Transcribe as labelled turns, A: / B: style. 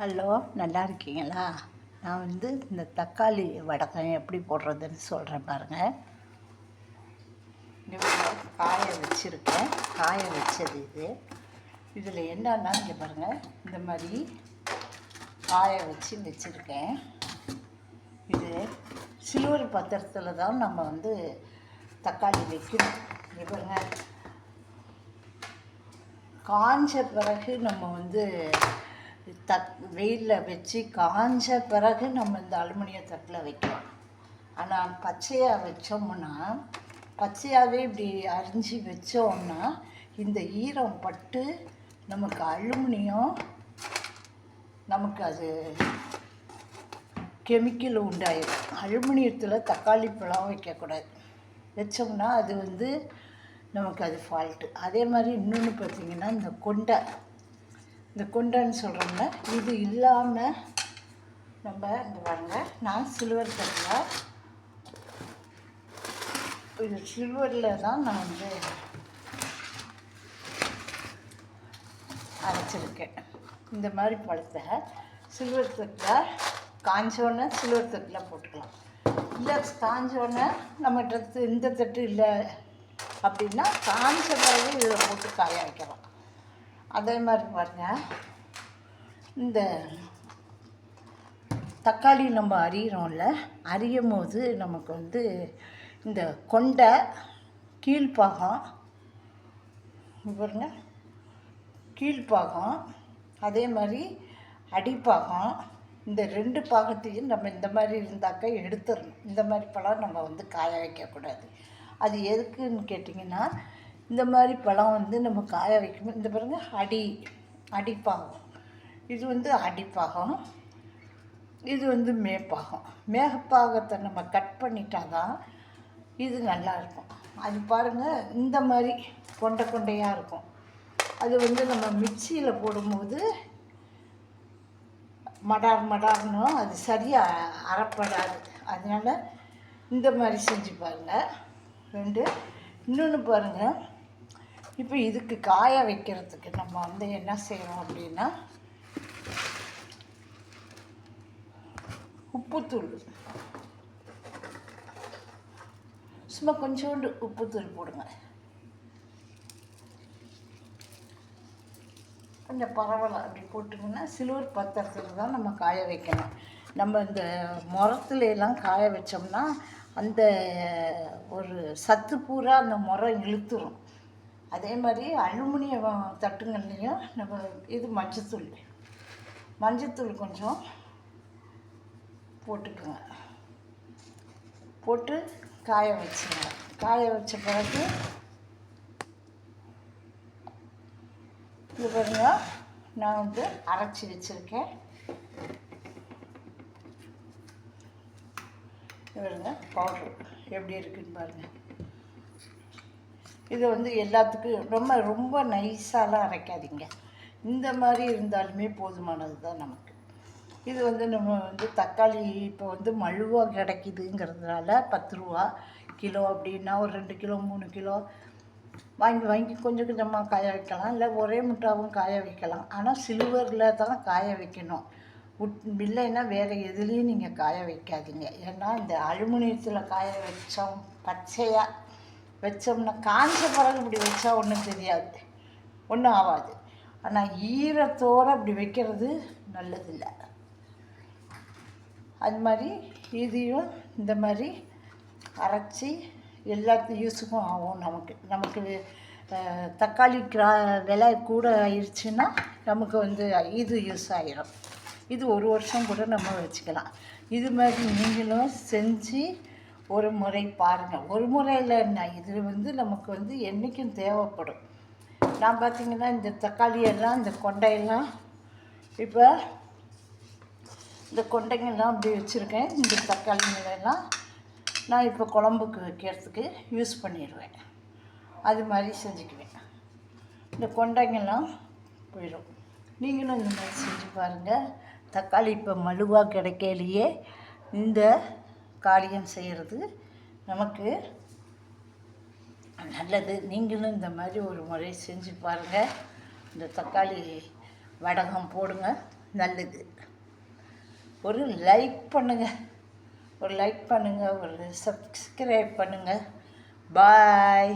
A: Hello நல்லா இருக்கீங்களா? நான் வந்து இந்த தக்காளி வடகம் எப்படி போடுறதுன்னு சொல்கிறேன் பாருங்கள் காய வச்சுருக்கேன். காய வச்சது இது. இதில் என்னன்னா இங்கே பாருங்கள் இந்த மாதிரி காய வச்சு வச்சுருக்கேன். இது சில்வர் பாத்திரத்தில் தான் நம்ம வந்து தக்காளி வைக்கணும். இங்கே காஞ்ச பிறகு நம்ம வந்து தக் வெயிலில் வச்சு காஞ்ச பிறகு நம்ம இந்த அலுமினிய தட்டில் வைக்கலாம். ஆனால் பச்சையாக வச்சோம்னா பச்சையாகவே இப்படி அரிஞ்சு வச்சோம்னா இந்த ஈரம் பட்டு நமக்கு அலுமினியம் நமக்கு அது கெமிக்கல் உண்டாயிடும் அலுமினியத்தில் தக்காளி பழம் வைக்கக்கூடாது. வச்சோம்னா அது வந்து நமக்கு அது ஃபால்ட்டு அதே மாதிரி இன்னொன்று பார்த்தீங்கன்னா இந்த கொண்டை. இந்த குண்டன்னு சொல்கிறோம்ல இது இல்லாமல் நம்ம இந்த பாருங்க நான் சில்வர் தட்டில் இது சில்வரில் தான் நான் வந்து அரைச்சிருக்கேன். இந்த மாதிரி பழத்தை சில்வர் தட்டில் காஞ்சோடனே சில்வர் தட்டில் போட்டுக்கலாம். இல்லை காஞ்சோடனே நம்மகிட்ட இந்த தட்டு இல்லை அப்படின்னா காஞ்ச பிறகு இதில் போட்டு காய வைக்கலாம். அதே மாதிரி பாருங்கள் இந்த தக்காளி நம்ம அரியிறோம்ல அரியும் போது நமக்கு வந்து இந்த கொண்டை கீழ்ப்பாகம் பாருங்க. கீழ்ப்பாகம் அதே மாதிரி அடிப்பாகம் இந்த ரெண்டு பாகத்தையும் நம்ம இந்த மாதிரி இருந்தாக்கா எடுத்துடணும் இந்த மாதிரி பழம் நம்ம வந்து காய வைக்கக்கூடாது. அது எதுக்குன்னு கேட்டிங்கன்னா இந்த மாதிரி பழம் வந்து நம்ம காய வைக்கணும். இந்த பாருங்க அடி அடிப்பாகம். இது வந்து அடிப்பாகம். இது வந்து மேப்பாகம். மேகப்பாகத்தை நம்ம கட் பண்ணிட்டா தான் இது நல்லாயிருக்கும் அது பாருங்கள் இந்த மாதிரி கொண்டை கொண்டையாக இருக்கும். அது வந்து நம்ம மிக்சியில் போடும்போது மடார் மடார்னு அது சரியாக அறப்படாது. அதனால் இந்த மாதிரி செஞ்சு பாருங்கள் ரெண்டு இன்னொன்று பாருங்கள் இப்போ இதுக்கு காய வைக்கிறதுக்கு நம்ம வந்து என்ன செய்யணும் அப்படின்னா உப்புத்தூள். சும்மா கொஞ்சோண்டு உப்புத்தூள் போடுங்க. கொஞ்சம் பரவாயில்ல அப்படி போட்டிங்கன்னா சில்வர் பாத்திரத்தில் தான் நம்ம காய வைக்கணும். நம்ம இந்த முரத்துல எல்லாம் காய வச்சோம்னா அந்த ஒரு சத்து பூரா அந்த முறம் இழுத்துரும். அதே மாதிரி அலுமினிய வ- தட்டுங்கள்லேயும் நம்ம இது மஞ்சத்தூள். மஞ்சத்தூள் கொஞ்சம் போட்டுக்குங்க. போட்டு காய வச்சுங்க. காய வச்ச பிறகு இது பாருங்க நான் வந்து அரைச்சி வச்சுருக்கேன். இது பாருங்க பவுட்ரு எப்படி இருக்குன்னு பாருங்கள் இது வந்து எல்லாத்துக்கும் ரொம்ப ரொம்ப நைஸாலாம் அரைக்காதீங்க. இந்த மாதிரி இருந்தாலுமே போதுமானது தான் நமக்கு. இது வந்து நம்ம வந்து தக்காளி இப்போ வந்து மழுவாக கிடைக்குதுங்கிறதுனால பத்து ரூபா கிலோ அப்படின்னா ஒரு ரெண்டு கிலோ மூணு கிலோ வாங்கி வாங்கி கொஞ்சம் கொஞ்சமாக காய வைக்கலாம். இல்லை ஒரே முட்டாவும் காய வைக்கலாம். ஆனால் சில்வரில் தான் காய வைக்கணும். உட் இல்லைன்னா வேறு எதுலேயும் நீங்கள் காய வைக்காதீங்க. ஏன்னா இந்த அலுமினியத்தில் காய வச்சோம் பச்சையாக வச்சோம்னா காஞ்ச பிறகு இப்படி வச்சா ஒன்றும் தெரியாது. ஒன்றும் ஆகாது ஆனால் ஈரத்தோடு அப்படி வைக்கிறது நல்லதில்லை. அது மாதிரி இதையும் இந்த மாதிரி அரைச்சி எல்லாத்து யூஸுக்கும் ஆகும் நமக்கு. நமக்கு தக்காளி கிரா விலை கூட ஆயிடுச்சுன்னா நமக்கு வந்து இது யூஸ் ஆகிடும் இது ஒரு வருஷம் கூட நம்ம வச்சுக்கலாம். இது மாதிரி நீங்களும் செஞ்சு ஒரு முறை பாருங்கள் ஒரு முறையில் என்ன? இது வந்து நமக்கு வந்து என்றைக்கும் தேவைப்படும். நான் பார்த்தீங்கன்னா இந்த தக்காளியெல்லாம் இந்த கொண்டையெல்லாம் இப்போ இந்த கொண்டைங்கெல்லாம் அப்படி வச்சுருக்கேன். இந்த தக்காளிங்களெல்லாம் நான் இப்போ குழம்புக்கு வைக்கிறதுக்கு யூஸ் பண்ணிடுவேன். அது மாதிரி செஞ்சுக்குவேன். இந்த கொண்டைங்கெல்லாம் போயிடும். நீங்களும் இந்த மாதிரி செஞ்சு பாருங்கள் தக்காளி இப்போ மலுவாக கிடைக்கலையே. இந்த காரியம் செய்கிறது நமக்கு நல்லது. நீங்களும் இந்த மாதிரி ஒரு முறை செஞ்சு பாருங்கள் இந்த தக்காளி வடகம் போடுங்க. நல்லது. ஒரு லைக் பண்ணுங்கள் ஒரு லைக் பண்ணுங்கள் ஒரு சப்ஸ்கிரைப் பண்ணுங்கள் பாய்